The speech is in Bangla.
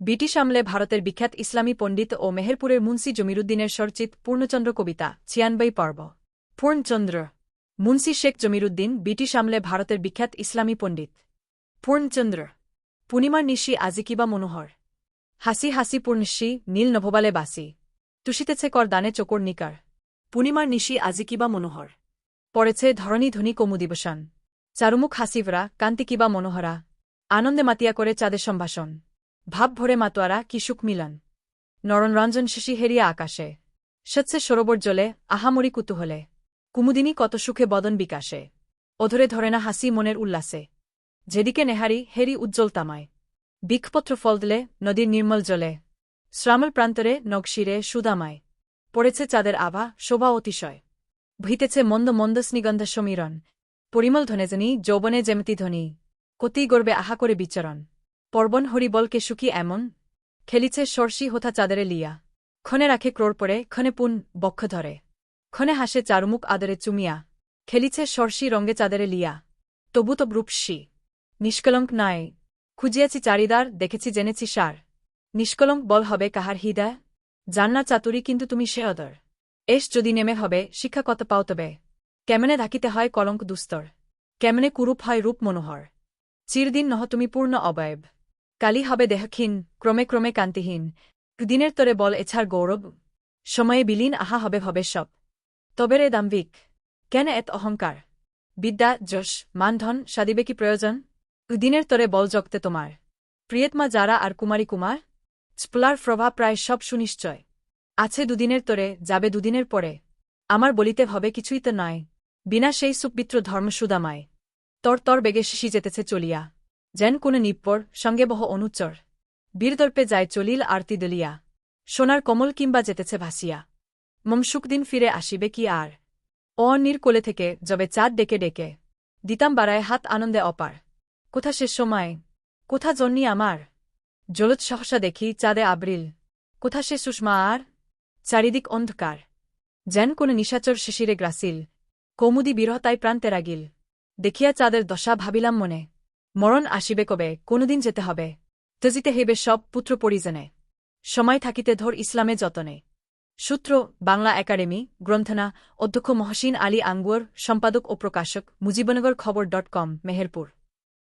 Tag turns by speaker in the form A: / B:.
A: ব্রিটিশ আমলে ভারতের বিখ্যাত ইসলামী পণ্ডিত ও মেহেরপুরের মুন্সি জমিরুদ্দিনের সরচিত পূর্ণচন্দ্র কবিতা, ছিয়ানব্বই পর্ব। পূর্ণচন্দ্র। মুন্সি শেখ জমিরুদ্দিন ব্রিটিশ আমলে ভারতের বিখ্যাত ইসলামী পণ্ডিত। পূর্ণচন্দ্র। পূর্ণিমার নিশি আজি কিবা মনোহর। হাসি হাসি পূর্ণশী, নীল নভবালে বাসি। তুষিতেছে কর দানে চকর নিকার। পূর্ণিমার নিশি আজি কিবা মনোহর। পড়েছে ধরণী ধনী কৌমুদিবসান চারুমুখ হাসিভরা, কান্তি কিবা মনোহরা। আনন্দে মাতিয়া করে চাঁদের সম্ভাষণ। ভাব ভরে মাতোয়ারা কি সুখ মিলন নরনরঞ্জন শিশি হেরিয়া আকাশে। সচ্ছে সরোবর জলে আহামরি কুতুহলে। কুমুদিনী কত সুখে বদন বিকাশে। অধরে ধরে না হাসি মনের উল্লাসে। যেদিকে নেহারি, হেরি উজ্জ্বল তামায়। বিক্ষপত্র ফল দিলে, নদীর নির্মল জলে। শ্রামল প্রান্তরে নগশিরে সুদামায়। পড়েছে চাঁদের আভা, শোভা অতিশয়। ভিতেছে মন্দ মন্দ স্নিগন্ধ সমীরণ। পরিমল ধনেজনী যৌবনে যেমতি ধ্বনি কতি গর্বে আহা করে বিচরণ। পর্বন হরিবলকে সুখী এমন, খেলিছে সর্ষি হোথা চাঁদেরে লিয়া। ক্ষণে রাখে ক্রোর পরে ক্ষণে পুন বক্ষ ধরে। ক্ষণে হাসে চারুমুখ আদরে চুমিয়া, খেলিছে সর্ষি রঙ্গে চাঁদেরে লিয়া। তবু তো রূপসী নিষ্কলঙ্ক নাই। খুঁজিয়াছি চারিদার, দেখেছি জেনেছি সার। নিষ্কলঙ্ক বল হবে কাহার হৃদয়? জান্নার চাতুরি কিন্তু তুমি সে অদর। এস যদি নেমে হবে, শিক্ষা কত পাও তবে? কেমনে ধাকিতে হয় কলঙ্ক দুস্তর? কেমনে কুরূপ হয় রূপ মনোহর? চিরদিন নহ তুমি পূর্ণ অবয়ব। কালি হবে দেহক্ষীণ, ক্রমে ক্রমে কান্তিহীন দিনের তরে বল এছাড় গৌরব সময়ে বিলীন, আহা হবে ভবে সব তবে রে দাম্ভিক, কেন এত অহংকার বিদ্যা, যশ মানধন সাদিবে কি প্রয়োজন দিনের তরে বল জগতে তোমার প্রিয়তমা যারা আর কুমারী কুমার স্পলার প্রভাব প্রায় সব সুনিশ্চয়। আছে দুদিনের তরে যাবে দুদিনের পরে আমার বলিতে হবে কিছুই তো নয় বিনা সেই সুপিত্র ধর্ম সুদামায় তর তর বেগে শিশি যেতেছে চলিয়া। যেন কোন নিপ্পর সঙ্গে বহ অনুচ্চর। বীরদর্পে যায় চলিল আরতি দলিয়া। সোনার কমল কিংবা যেতেছে ভাসিয়া। মম সুখদিন ফিরে আসিবে কি আর? অনির কোলে থেকে যবে চাঁদ ডেকে ডেকে। দিতাম বাড়ায় হাত আনন্দে অপার। কোথা শেষ সময়? কোথা জন্নি আমার? জলত সহসা দেখি চাঁদে আবরিল। কোথা সে সুষমা আর? চারিদিক অন্ধকার। যেন কোন নিশাচর শিশিরে গ্রাসিল। কৌমুদি বিরহতায় প্রান্তে রাগিল দেখিয়া চাঁদের দশা ভাবিলাম মনে। মরণ আসিবে কবে? কোনদিন যেতে হবে। তজিতে হেবে সব পুত্র পরিজনে। সময় থাকিতে ধর ইসলামে যতনে। সূত্র, বাংলা একাডেমি, গ্রন্থনা, অধ্যক্ষ মহসিন আলী আঙ্গুয়ার, সম্পাদক ও প্রকাশক, মুজিবনগর খবর ডট কম, মেহেরপুর।